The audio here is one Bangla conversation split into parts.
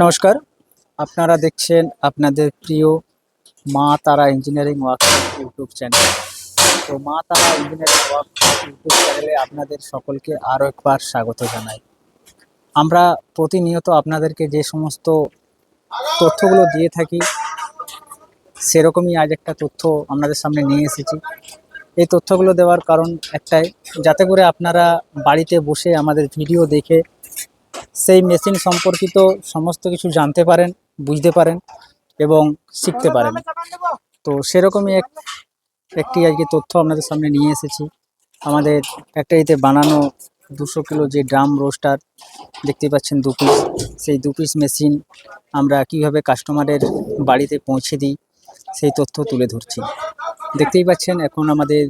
নমস্কার। আপনারা দেখছেন আপনাদের প্রিয় মা তারা ইঞ্জিনিয়ারিং ওয়ার্কশপ ইউটিউব চ্যানেল তো মা তারা ইঞ্জিনিয়ারিং ওয়ার্কশপ ইউটিউব চ্যানেলে আপনাদের সকলকে আরও একবার স্বাগত জানাই। আমরা প্রতিনিয়ত আপনাদেরকে যে সমস্ত তথ্যগুলো দিয়ে থাকি, সেরকমই আজ একটা তথ্য আপনাদের সামনে নিয়ে এসেছি। এই তথ্যগুলো দেওয়ার কারণ একটাই, যাতে করে আপনারা বাড়িতে বসে আমাদের ভিডিও দেখে সেই মেশিন সম্পর্কিত সমস্ত কিছু জানতে পারেন, বুঝতে পারেন এবং শিখতে পারেন। তো সেরকমই এক, একটি আজকে তথ্য আপনাদের সামনে নিয়ে এসেছি। আমাদের ফ্যাক্টরিতে বানানো দুশো কিলো যে ড্রাম রোস্টার দেখতে পাচ্ছেন দু পিস। সেই দু পিস মেশিন আমরা কীভাবে কাস্টমারের বাড়িতে পৌঁছে দিই, সেই তথ্য তুলে ধরছি। দেখতেই পাচ্ছেন এখন আমাদের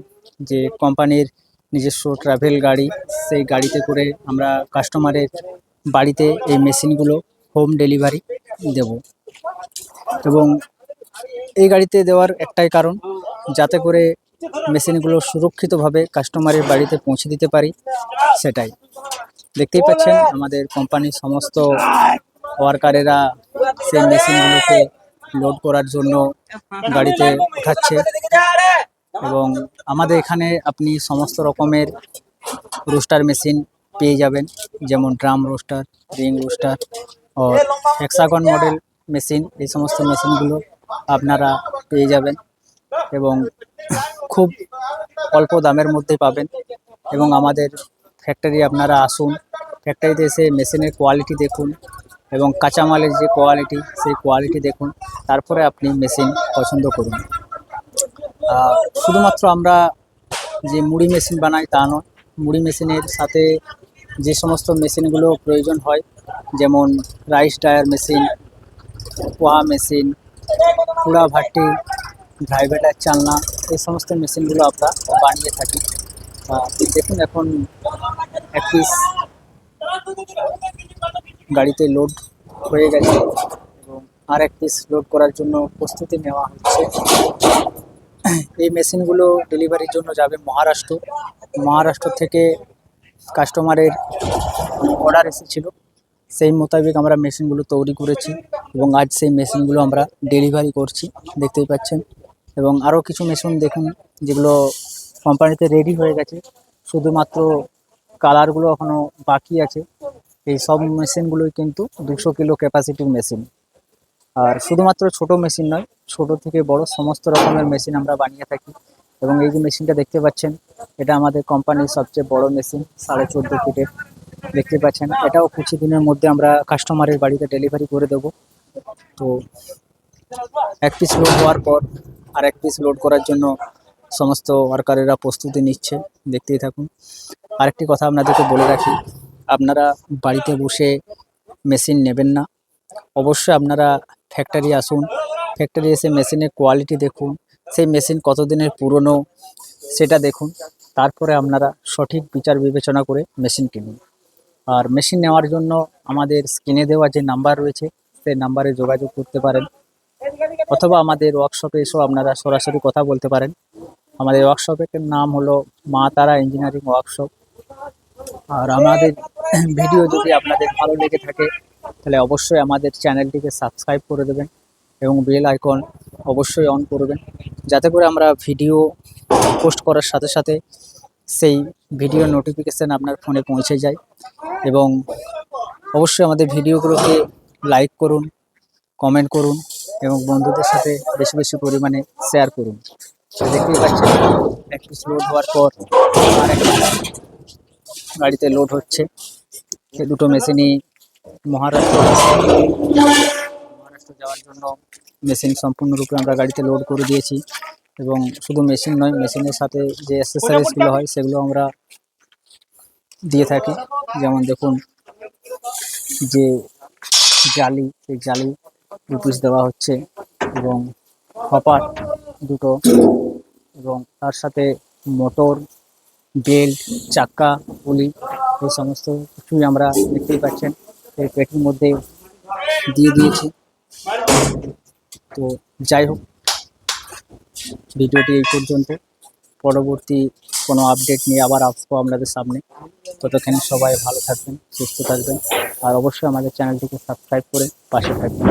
যে কোম্পানির নিজস্ব ট্রাভেল গাড়ি, সেই গাড়িতে করে আমরা কাস্টমারের বাড়িতে এই মেশিনগুলো হোম ডেলিভারি দেব। এবং এই গাড়িতে দেওয়ার একটাই কারণ, যাতে করে মেশিনগুলো সুরক্ষিতভাবে কাস্টমারের বাড়িতে পৌঁছে দিতে পারি, সেটাই। দেখতেই পাচ্ছেন, আমাদের কোম্পানির সমস্ত ওয়ার্কারেরা সেই মেশিনগুলোকে লোড করার জন্য গাড়িতে উঠাচ্ছে। এবং আমাদের এখানে আপনি সমস্ত রকমের রোস্টার মেশিন পেয়ে যাবেন, যেমন ড্রাম রোস্টার, রিং রোস্টার ও হেক্সাগন মডেল মেশিন এই সমস্ত মেশিনগুলো আপনারা পেয়ে যাবেন এবং খুব অল্প দামের মধ্যে পাবেন এবং আমাদের ফ্যাক্টরি আপনারা আসুন ফ্যাক্টরিতে এসে মেশিনের কোয়ালিটি দেখুন এবং কাঁচামালের যে কোয়ালিটি সেই কোয়ালিটি দেখুন, তারপরে আপনি মেশিন পছন্দ করুন। শুধুমাত্র আমরা যে মুড়ি মেশিন বানাই তা নয়, মুড়ি মেশিনের সাথে যে সমস্ত মেশিনগুলো প্রয়োজন হয়, যেমন rice tyre machine poha machine, কুড়া ভাটি ড্রাইভেটার চালনা, এই সমস্ত মেশিনগুলো আমরা বানিয়ে থাকি। দেখুন এখন এক পিস গাড়িতে লোড হয়ে গেছে এবং আর এক পিস লোড করার জন্য প্রস্তুতি নেওয়া হচ্ছে। এই মেশিনগুলো ডেলিভারির জন্য যাবে মহারাষ্ট্র। মহারাষ্ট্র থেকে কাস্টমারের অর্ডার এসেছিল। সেই মোতাবেক আমরা মেশিনগুলো তৈরি করেছি এবং আজ সেই মেশিনগুলো আমরা ডেলিভারি করছি, দেখতেই পাচ্ছেন। এবং আরও কিছু মেশিন দেখুন, যেগুলো কোম্পানিতে রেডি হয়ে গেছে। শুধুমাত্র কালারগুলো এখনও বাকি আছে। এই সব মেশিনগুলোই কিন্তু দুশো কিলো ক্যাপাসিটির মেশিন আর শুধুমাত্র ছোট মেশিন নয়, ছোট থেকে বড় সমস্ত রকমের মেশিন আমরা বানিয়ে থাকি। এবং এই যে মেশিনটা দেখতে পাচ্ছেন, এটা আমাদের কোম্পানির সবচেয়ে বড় মেশিন, সাড়ে চোদ্দ ফিটের দেখতে পাচ্ছেন, এটাও কিছু দিনের মধ্যে আমরা কাস্টমারের বাড়িতে ডেলিভারি করে দেব। তো এক পিস লোড হওয়ার পর আর এক পিস লোড করার জন্য সমস্ত ওয়ার্কারেরা প্রস্তুতি নিচ্ছে, দেখতেই থাকুন। আরেকটি কথা আপনাদেরকে বলে রাখি, আপনারা বাড়িতে বসে মেশিন নেবেন না। অবশ্যই আপনারা ফ্যাক্টরি আসুন। ফ্যাক্টরি এসে মেশিনের কোয়ালিটি দেখুন। সেই মেশিন কতদিনের পুরনো সেটা দেখুন। তারপরে আপনারা সঠিক বিচার বিবেচনা করে মেশিন কিনুন। আর মেশিন নেওয়ার জন্য আমাদের স্ক্রিনে দেওয়া যে নাম্বার রয়েছে, সেই নাম্বারে যোগাযোগ করতে পারেন। অথবা আমাদের ওয়ার্কশপে এসেও আপনারা সরাসরি কথা বলতে পারেন। আমাদের ওয়ার্কশপের নাম হলো মা তারা ইঞ্জিনিয়ারিং ওয়ার্কশপ আর আমাদের ভিডিও যদি আপনাদের ভালো লেগে থাকে, তাহলে অবশ্যই আমাদের চ্যানেলটিকে সাবস্ক্রাইব করে দেবেন। এবং বেল আইকন অবশ্যই অন করবেন। যাতে করে আমরা ভিডিও পোস্ট করার সাথে সাথে সেই ভিডিও নোটিফিকেশান আপনার ফোনে পৌঁছে যায় এবং অবশ্যই আমাদের ভিডিওগুলোকে লাইক করুন, কমেন্ট করুন এবং বন্ধুদের সাথে বেশি বেশি পরিমাণে শেয়ার করুন। দেখতেই পাচ্ছেন এক পিস লোড হওয়ার পর গাড়িতে লোড হচ্ছে। দুটো মেশিনই মহারাষ্ট্র জন্য মেশিন সম্পূর্ণরূপে আমরা গাড়িতে লোড করে দিয়েছি এবং শুধু মেশিন নয়, মেশিনের সাথে যে অ্যাসেসারিজগুলো হয় সেগুলো আমরা দিয়ে থাকি। যেমন দেখুন, যে জালি সেই জালি দু পিস দেওয়া হচ্ছে এবং হপার দুটো এবং তার সাথে মোটর, বেল্ট চাক্কা পুলি এই সমস্ত কিছুই আমরা দেখতেই পাচ্ছেন। এই পেটির মধ্যে দিয়ে দিয়েছি। তো যাই হোক, ভিডিওটি এই পর্যন্ত। পরবর্তী কোনো আপডেট নিয়ে আবার আসব আপনাদের সামনে। ততক্ষণ সবাই ভালো থাকবেন, সুস্থ থাকবেন, আর অবশ্যই আমাদের চ্যানেলটিকে সাবস্ক্রাইব করে পাশে থাকবেন।